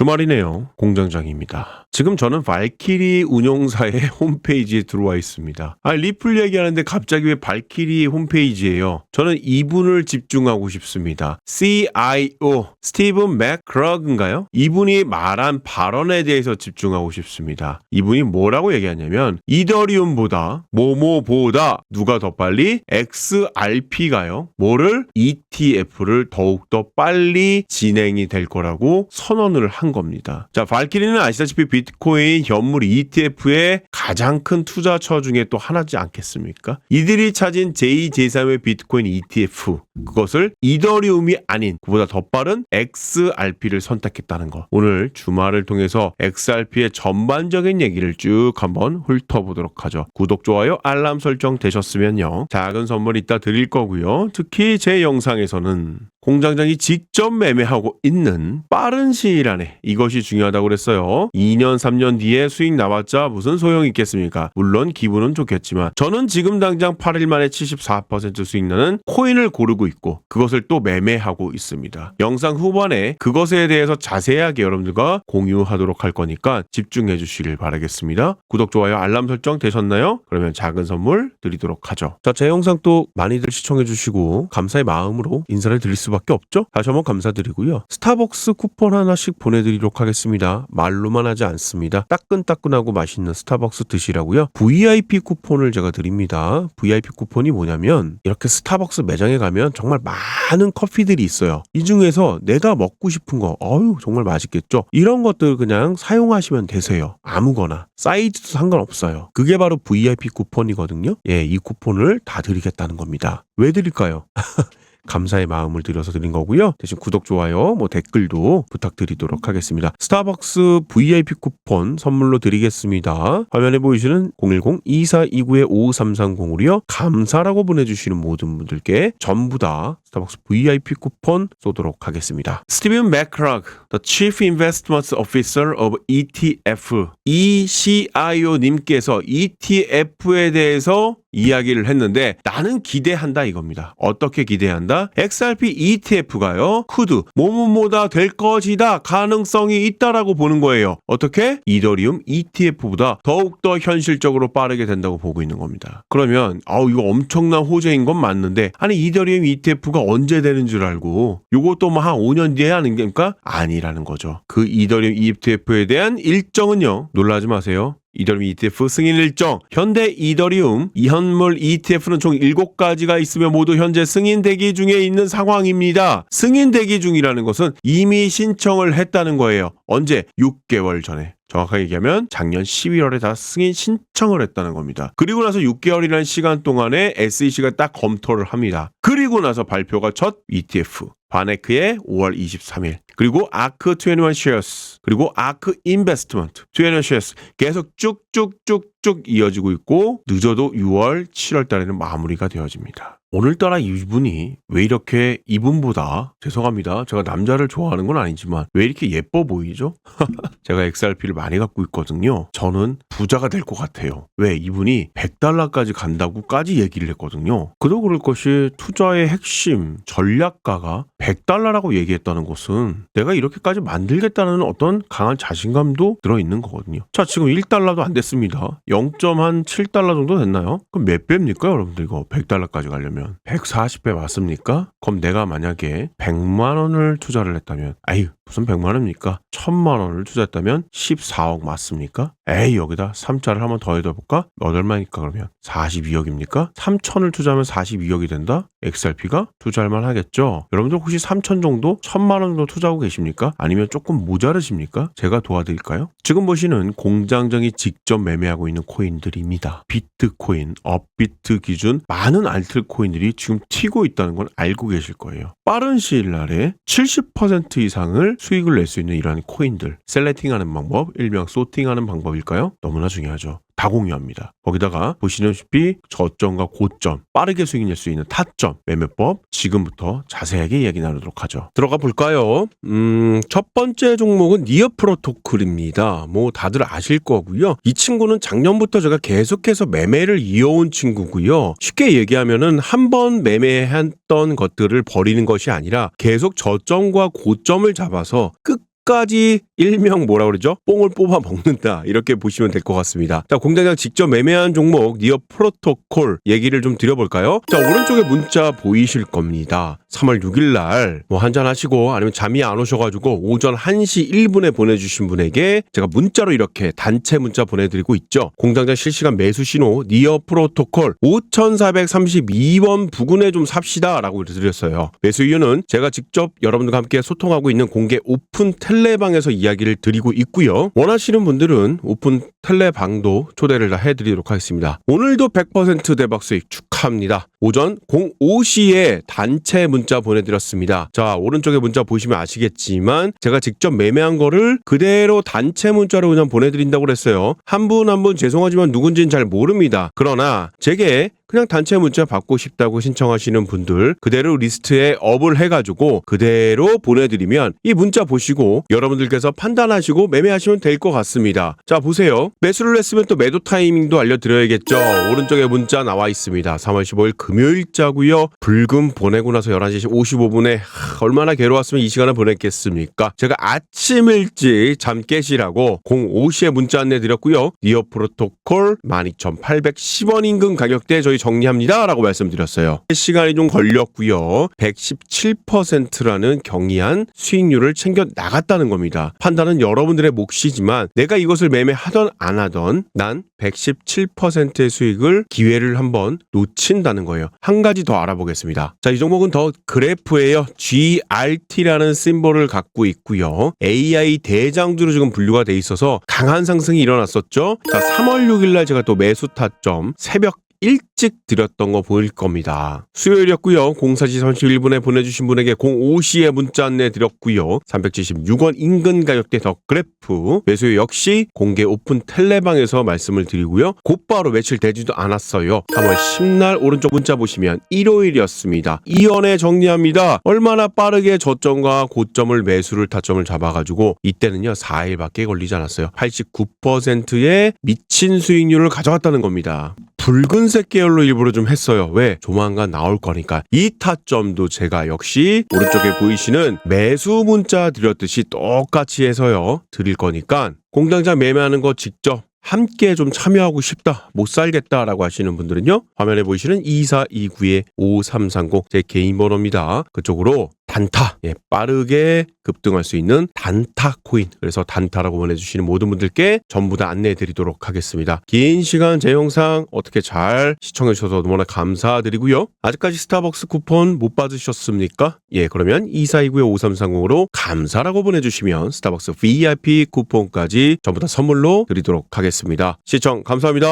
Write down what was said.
주말이네요. 공장장입니다. 지금 저는 발키리 운용사의 홈페이지에 들어와 있습니다. 아, 리플 얘기하는데 갑자기 왜 발키리 홈페이지예요? 저는 이분을 집중하고 싶습니다. CIO 스티븐 맥크러그인가요? 이분이 말한 발언에 대해서 집중하고 싶습니다. 이분이 뭐라고 얘기하냐면 이더리움보다 모모보다 누가 더 빨리 XRP가요. 뭐를 ETF를 더욱더 빨리 진행이 될 거라고 선언을 한 겁니다. 자, 발키리는 아시다시피 비트코인 현물 ETF의 가장 큰 투자처 중에 또 하나지 않겠습니까? 이들이 찾은 제2 제3의 비트코인 ETF 그것을 이더리움이 아닌 그보다 더 빠른 XRP를 선택했다는 것. 오늘 주말을 통해서 XRP의 전반적인 얘기를 쭉 한번 훑어보도록 하죠. 구독, 좋아요, 알람 설정 되셨으면요. 작은 선물 이따 드릴 거고요. 특히 제 영상에서는 공장장이 직접 매매하고 있는 빠른 시일 안에 이것이 중요하다고 그랬어요. 2년, 3년 뒤에 수익 나왔자 무슨 소용이 있겠습니까? 물론 기분은 좋겠지만 저는 지금 당장 8일 만에 74% 수익 나는 코인을 고르고 있고 그것을 또 매매하고 있습니다. 영상 후반에 그것에 대해서 자세하게 여러분들과 공유하도록 할 거니까 집중해 주시길 바라겠습니다. 구독, 좋아요, 알람 설정 되셨나요? 그러면 작은 선물 드리도록 하죠. 자, 제 영상 또 많이들 시청해 주시고 감사의 마음으로 인사를 드릴 수 밖에 없죠. 다시 한번 감사드리고요. 스타벅스 쿠폰 하나씩 보내드리도록 하겠습니다. 말로만 하지 않습니다. 따끈따끈하고 맛있는 스타벅스 드시라고요. VIP 쿠폰을 제가 드립니다. VIP 쿠폰이 뭐냐면 이렇게 스타벅스 매장에 가면 정말 많은 커피들이 있어요. 이 중에서 내가 먹고 싶은 거, 어유 정말 맛있겠죠. 이런 것들 그냥 사용하시면 되세요. 아무거나 사이즈도 상관없어요. 그게 바로 VIP 쿠폰이거든요. 예, 이 쿠폰을 다 드리겠다는 겁니다. 왜 드릴까요? 감사의 마음을 들여서 드린 거고요. 대신 구독, 좋아요, 뭐 댓글도 부탁드리도록 하겠습니다. 스타벅스 VIP 쿠폰 선물로 드리겠습니다. 화면에 보이시는 010-2429-5330으로요. 감사라고 보내주시는 모든 분들께 전부 다 스타벅스 VIP 쿠폰 쏘도록 하겠습니다. 스티븐 맥크락, The Chief Investment Officer of ETF, E ECIO님께서 ETF에 대해서 이야기를 했는데 나는 기대한다 이겁니다. 어떻게 기대한다? XRP ETF가요. 쿠드 뭐뭐뭐다 될 것이다 가능성이 있다라고 보는 거예요. 어떻게? 이더리움 ETF보다 더욱더 현실적으로 빠르게 된다고 보고 있는 겁니다. 그러면 아우 이거 엄청난 호재인 건 맞는데 아니 이더리움 ETF가 언제 되는 줄 알고 요것도 뭐 한 5년 뒤에 하는 게니까 아니라는 거죠. 그 이더리움 ETF에 대한 일정은요. 놀라지 마세요. 이더리움 ETF 승인 일정 현대 이더리움 이현물 ETF는 총 7가지가 있으며 모두 현재 승인 대기 중에 있는 상황입니다. 승인 대기 중이라는 것은 이미 신청을 했다는 거예요. 언제? 6개월 전에. 정확하게 얘기하면 작년 11월에 다 승인 신청을 했다는 겁니다. 그리고 나서 6개월이라는 시간 동안에 SEC가 딱 검토를 합니다. 그리고 나서 발표가 첫 ETF 바네크의 5월 23일 그리고 아크 21 쉐어스 그리고 아크 인베스트먼트 21 쉐어스 계속 쭉쭉쭉쭉 이어지고 있고 늦어도 6월 7월 달에는 마무리가 되어집니다. 오늘따라 이분이 왜 이렇게 이분보다 죄송합니다. 제가 남자를 좋아하는 건 아니지만 왜 이렇게 예뻐 보이죠? 제가 XRP를 많이 갖고 있거든요. 저는 부자가 될 것 같아요. 왜 이분이 100달러까지 간다고까지 얘기를 했거든요. 그도 그럴 것이 투자의 핵심 전략가가 100달러라고 얘기했다는 것은 내가 이렇게까지 만들겠다는 어떤 강한 자신감도 들어있는 거거든요. 자, 지금 1달러도 안 됐습니다. 0.7달러 정도 됐나요? 그럼 몇 배입니까, 여러분들 이거 100달러까지 가려면? 140배 맞습니까? 그럼 내가 만약에 100만 원을 투자를 했다면, 아유, 무슨 100만 원입니까? 1000만 원을 투자했다면 14억 맞습니까? 에이, 여기다 3자를 한번 더 해둬볼까? 몇 얼마니까 그러면? 42억입니까? 3천을 투자하면 42억이 된다? XRP가? 투자할 만 하겠죠? 여러분들 혹시 3천 정도? 1000만 원 정도 투자하고 계십니까? 아니면 조금 모자르십니까? 제가 도와드릴까요? 지금 보시는 공장장이 직접 매매하고 있는 코인들입니다. 비트코인, 업비트 기준 많은 알트 코인들이 지금 튀고 있다는 걸 알고 계실 거예요. 빠른 시일 날에 70% 이상을 수익을 낼 수 있는 이러한 코인들, 셀렉팅하는 방법, 일명 소팅하는 방법일까요? 너무나 중요하죠. 다 공유합니다. 거기다가 보시다시피 저점과 고점, 빠르게 수익 낼 수 있는 타점, 매매법 지금부터 자세하게 얘기 나누도록 하죠. 들어가 볼까요? 음, 첫 번째 종목은 니어 프로토콜입니다. 뭐 다들 아실 거고요. 이 친구는 작년부터 제가 계속해서 매매를 이어온 친구고요. 쉽게 얘기하면은 한 번 매매했던 것들을 버리는 것이 아니라 계속 저점과 고점을 잡아서 끝 끝까지 일명 뭐라 그러죠? 뽕을 뽑아 먹는다. 이렇게 보시면 될 것 같습니다. 자, 공장장 직접 매매한 종목 니어 프로토콜 얘기를 좀 드려볼까요? 자, 오른쪽에 문자 보이실 겁니다. 3월 6일 날 뭐 한잔 하시고 아니면 잠이 안 오셔가지고 오전 1시 1분에 보내주신 분에게 제가 문자로 이렇게 단체 문자 보내드리고 있죠. 공장장 실시간 매수 신호 니어 프로토콜 5432원 부근에 좀 삽시다 라고 드렸어요. 매수 이유는 제가 직접 여러분들과 함께 소통하고 있는 공개 오픈 텔레방에서 이야기를 드리고 있고요. 원하시는 분들은 오픈 텔레방도 초대를 다 해드리도록 하겠습니다. 오늘도 100% 대박 수익 축하합니다. 오전 05시에 단체 문자 보내드렸습니다. 자, 오른쪽에 문자 보시면 아시겠지만 제가 직접 매매한 거를 그대로 단체 문자로 그냥 보내드린다고 그랬어요. 한 분 한분 죄송하지만 누군지는 잘 모릅니다. 그러나 제게 그냥 단체 문자 받고 싶다고 신청하시는 분들 그대로 리스트에 업을 해가지고 그대로 보내드리면 이 문자 보시고 여러분들께서 판단하시고 매매하시면 될 것 같습니다. 자 보세요. 매수를 했으면 또 매도 타이밍도 알려드려야겠죠. 오른쪽에 문자 나와 있습니다. 3월 15일 금요일자고요. 불금 보내고 나서 11시 55분에 얼마나 괴로웠으면 이 시간을 보냈겠습니까? 제가 아침 일찍 잠 깨시라고 05시에 문자 안내 드렸고요. 니어 프로토콜 12,810원 인근 가격대 저희 정리합니다. 라고 말씀드렸어요. 시간이 좀 걸렸고요. 117%라는 경이한 수익률을 챙겨 나갔다는 겁니다. 판단은 여러분들의 몫이지만 내가 이것을 매매하던 안 하던 난 117%의 수익을 기회를 한번 놓친다는 거예요. 한 가지 더 알아보겠습니다. 자, 이 종목은 더 그래프예요. GRT라는 심볼을 갖고 있고요. AI 대장주로 지금 분류가 돼 있어서 강한 상승이 일어났었죠. 자, 3월 6일 날 제가 또 매수 타점 새벽 일찍 드렸던 거 보일 겁니다. 수요일이었고요. 04시 31분에 보내주신 분에게 05시에 문자 안내 드렸고요. 376원 인근 가격대 더 그래프 매수 역시 공개 오픈 텔레방에서 말씀을 드리고요. 곧바로 며칠 되지도 않았어요. 3월 10날 오른쪽 문자 보시면 일요일이었습니다. 이연에 정리합니다. 얼마나 빠르게 저점과 고점을 매수를 타점을 잡아가지고 이때는요 4일밖에 걸리지 않았어요. 89%의 미친 수익률을 가져갔다는 겁니다. 붉은색 계열로 일부러 좀 했어요. 왜? 조만간 나올 거니까. 이 타점도 제가 역시 오른쪽에 보이시는 매수 문자 드렸듯이 똑같이 해서요. 드릴 거니까 공장장 매매하는 거 직접 함께 좀 참여하고 싶다, 못 살겠다라고 하시는 분들은요, 화면에 보이시는 2429의 5330, 제 개인 번호입니다. 그쪽으로 단타, 예, 빠르게 급등할 수 있는 단타 코인. 그래서 단타라고 보내주시는 모든 분들께 전부 다 안내해 드리도록 하겠습니다. 긴 시간 제 영상 어떻게 잘 시청해 주셔서 너무나 감사드리고요. 아직까지 스타벅스 쿠폰 못 받으셨습니까? 예, 그러면 2429의 5330으로 감사라고 보내주시면 스타벅스 VIP 쿠폰까지 전부 다 선물로 드리도록 하겠습니다. 시청 감사합니다.